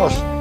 olsun.